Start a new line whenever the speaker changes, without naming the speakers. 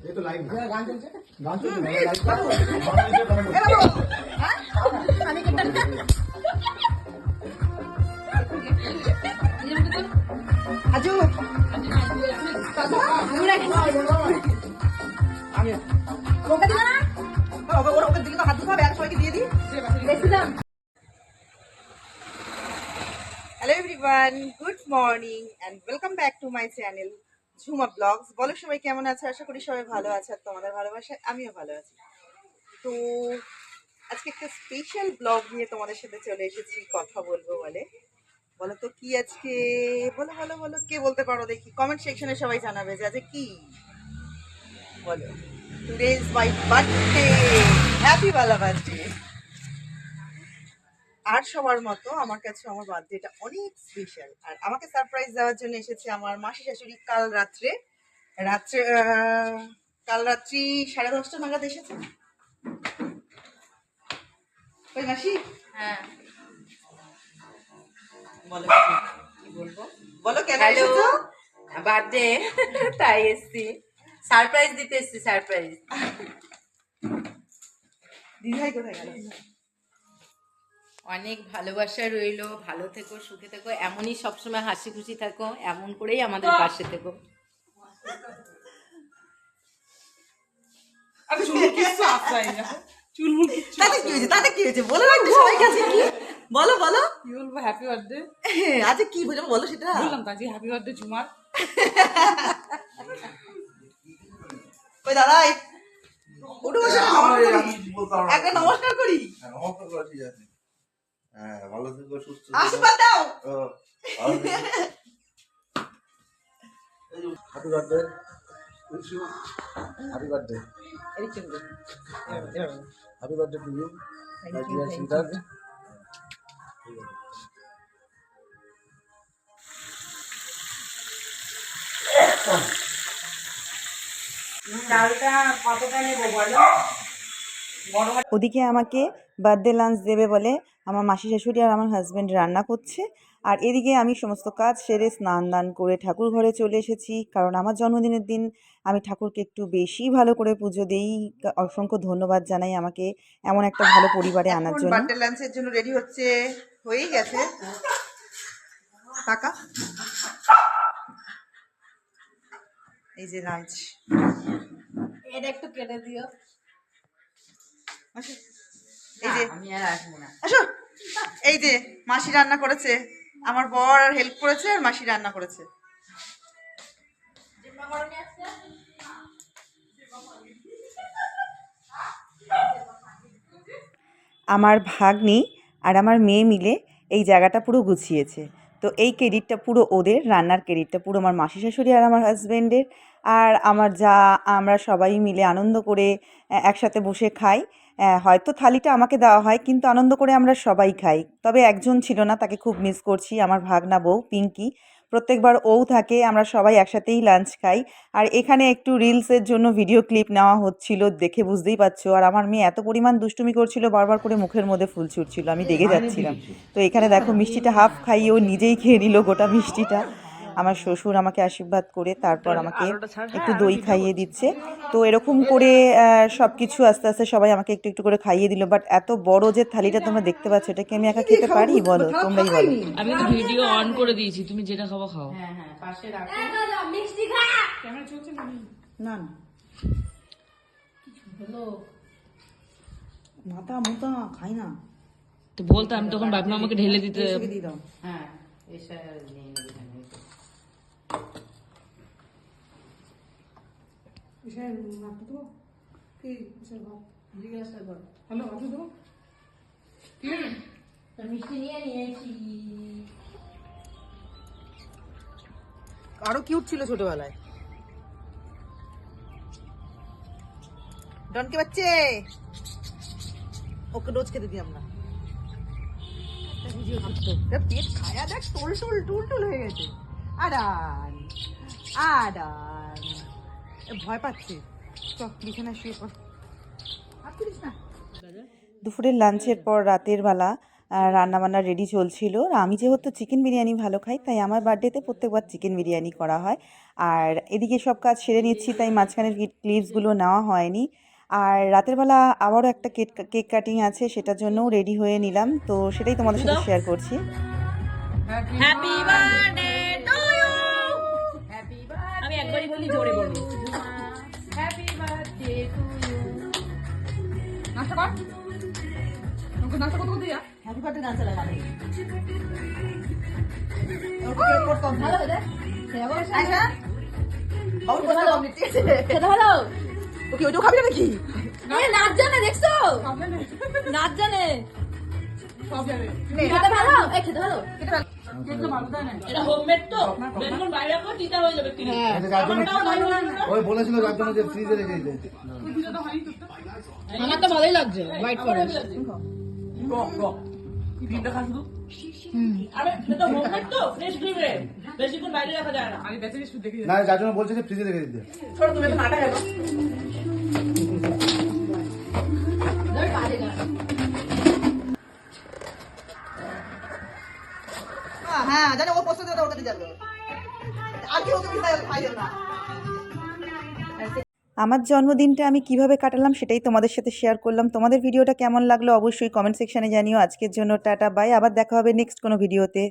এই তো লাইভ গান চলছে গান চলছে লাইভ
আজু আমি ওকে দিবা না ওকে ওর ওকে দিকে তো হাত ধুতে হবে এক সবাইকে দিয়ে দিই hello everyone good morning and welcome back to my channel Jhuma blogs. বলো সবাই কেমন আছে? আশা করি সবাই ভালো আছে আর তোমাদের ভালোবাসায় আমিও ভালো আছি। তো আজকে একটা স্পেশাল ব্লগ নিয়ে তোমাদের সাথে চলে এসেছি, কথা বলব বলে। বলো তো কি আজকে? বলো বলো বলো, কে বলতে পারো দেখি। কমেন্ট সেকশনে সবাই জানাবে যে আজকে কি। বলো। Today is my birthday happy Bala birthday আর সবার মতো আমার কাছে আমার বার্থডেটা অনেক স্পেশাল আর আমাকে সারপ্রাইজ দেওয়ার জন্য এসেছে আমার মাসি শাশুড়ি কাল রাত্রে। রাত্রে কাল রাত্রি সাড়ে দশটা নাগাদ এসেছে। ওই মাসি?
হ্যাঁ।
বলো। কি বলব? বলো কেন এসেছ?
বার্থডে তাই এসছি। সারপ্রাইজ দিতে এসছি সারপ্রাইজ
দিদিভাই কোথায় গেল?
অনেক ভালোবাসা রইল ভালো থেকো সুখে থেকো এমনই সবসময় হাসি খুশি থাকো এমন করেই আমাদের পাশে থেকো।
তাতে কি হয়েছে? তাতে কি হয়েছে? বলো না কি? বলো বলো।
কি বলব হ্যাপি বার্থডে
আজকে কি বলব বলো সেটা?
বললাম তো আজকে হ্যাপি বার্থডে ঝুমার
ওই দাদা এই- বসে একটা নমস্কার করি। একটা নমস্কার করি
নমস্কার করা ঠিক আছে হ্যাঁ ভালো থেকো সুস্থ
আশীর্বাদ দাও।
Happy birthday happy birthday happy birthday to you my dear sweater
ডালটা কতটা নেব বলো?
ওদিকে আমাকে বার্থডে লাঞ্চ দেবে বলে আমার মাসি শাশুড়ি আর আমার হাজব্যান্ড রান্না করছে। আর এদিকে আমি সমস্ত কাজ সেরে স্নান দান করে ঠাকুর ঘরে চলে এসেছি। কারণ আমার জন্মদিনের দিন আমি ঠাকুরকে একটু বেশি ভালো করে পুজো দেই। অসংখ্য ধন্যবাদ জানাই আমাকে এমন একটা ভালো পরিবারে আনার জন্য। বার্থডে লাঞ্চের জন্য রেডি হচ্ছে হয়েই গেছে। টাকা? এই যে লাঞ্চ
এটা একটু কেটে দিও।
এই যে
আমি আর আসব না।
আসো। এই যে মাসি রান্না করেছে আমার বর আর হেল্প করেছে আর মাসি রান্না করেছে। আমার ভাগ্নি আর আমার মেয়ে মিলে এই জায়গাটা পুরো গুছিয়েছে। তো এই ক্রেডিটটা পুরো ওদের রান্নার ক্রেডিটটা পুরো আমার মাসি শাশুড়ি আর আমার হাজব্যান্ডের আর আমার যা আমরা সবাই মিলে আনন্দ করে একসাথে বসে খাই। হয়তো থালিটা আমাকে দেওয়া হয় কিন্তু আনন্দ করে আমরা সবাই খাই। তবে একজন ছিল না তাকে খুব মিস করছি আমার ভাগনা বউ পিঙ্কি। প্রত্যেকবার ও থাকে আমরা সবাই একসাথেই লাঞ্চ খাই। আর এখানে একটু রিলসের জন্য ভিডিও ক্লিপ নেওয়া হচ্ছিল দেখে বুঝতেই পারছ। আর আমার মেয়ে এত পরিমাণ দুষ্টুমি করছিল বারবার করে মুখের মধ্যে ফুল ছুটছিল আমি দেখে যাচ্ছিলাম। তো এখানে দেখো মিষ্টিটা হাফ খাইয়ে ও নিজেই খেয়ে নিল গোটা মিষ্টিটা। আমার শ্বশুর আমাকে আশীর্বাদ করে তারপর আমাকে একটু দই খাইয়ে দিচ্ছে। তো এরকম করে সব কিছু আস্তে আস্তে সবাই আমাকে একটু একটু করে খাইয়ে দিল। বাট এত বড় যে থালিটা তোমরা দেখতে পাচ্ছ এটা কি আমি একা খেতে পারি? বলো তোমরাই বলো।
আমি কিন্তু ভিডিও অন করে দিয়েছি তুমি যেটা খাব খাও।
হ্যাঁ হ্যাঁ পাশে রাখো।
না? না মাথা মুতা খাই না।
তো বলতে আমি তখন ভাবলাম আমাকে ঢেলে দিতে
হ্যাঁ এসে এসে নিয়ে নেবে
আরও কিউট ছিল ছোটবেলায়। ডনকে বাচ্চে!
ওকে রোজ খেতে দিই আমরা। পেট খায়া দেখ টুল টুল টুল টুল হয়ে গেছে। আডান আডান এ ভয় পাচ্ছে। চ বিছানায় শুয়ে পড়। না।
দুপুরের লাঞ্চের পর রাতের বেলা রান্না বান্না রেডি চলছিল। আমি যেহেতু চিকেন বিরিয়ানি ভালো খাই তাই আমার বার্থডেতে প্রত্যেকবার চিকেন বিরিয়ানি করা হয়। আর এদিকে সব কাজ সেরে নিচ্ছি তাই মাঝখানের ক্লিপসগুলো নেওয়া হয়নি। আর রাতের বেলা আবারও একটা কেক কেক কাটিং আছে সেটার জন্যও রেডি হয়ে নিলাম। তো সেটাই তোমাদের সাথে শেয়ার করছি।
হ্যাপি বার্থডে একবারই বলি জোরে বলি।
হ্যাপি বার্থডে টু ইউ
নাস্তা কর। ওকে নাস্তা কত দিয়া
হ্যাপি বার্থডে চালা মানে ওকে করতাম ভালো রে আয়শা বাবু বসে কমপ্লিট ঠিক
খেতে ভালো
ওকে ওইটাও খাবি না নাকি
নাচ জানে দেখছ? নাচ জানে। খেতে ভালো? এই ভালো?
ভালো।
চিতা হয়ে
ফ্রিজে রেখে
তোরটা
আমার তো ভালোই লাগছে হোয়াইট ফরেস্ট
ক্রিমটা খা শুধু? আরে এটা হোমমেড তো ফ্রেশ ক্রিম রে বেশিক্ষণ বাইরে রাখা যায় না।
আমি বেঁচে শুধু দেখে
না যার জন্য বলছে ফ্রিজে রেখে দিতে।
হ্যাঁ জানি, ও ওটাতে যাবে আর না।
আমার জন্মদিনটা আমি কীভাবে কাটালাম সেটাই তোমাদের সাথে শেয়ার করলাম। তোমাদের ভিডিওটা কেমন লাগল অবশ্যই কমেন্ট সেকশানে জানিও। আজকের জন্য টাটা বাই আবার দেখা হবে নেক্সট কোনো ভিডিওতে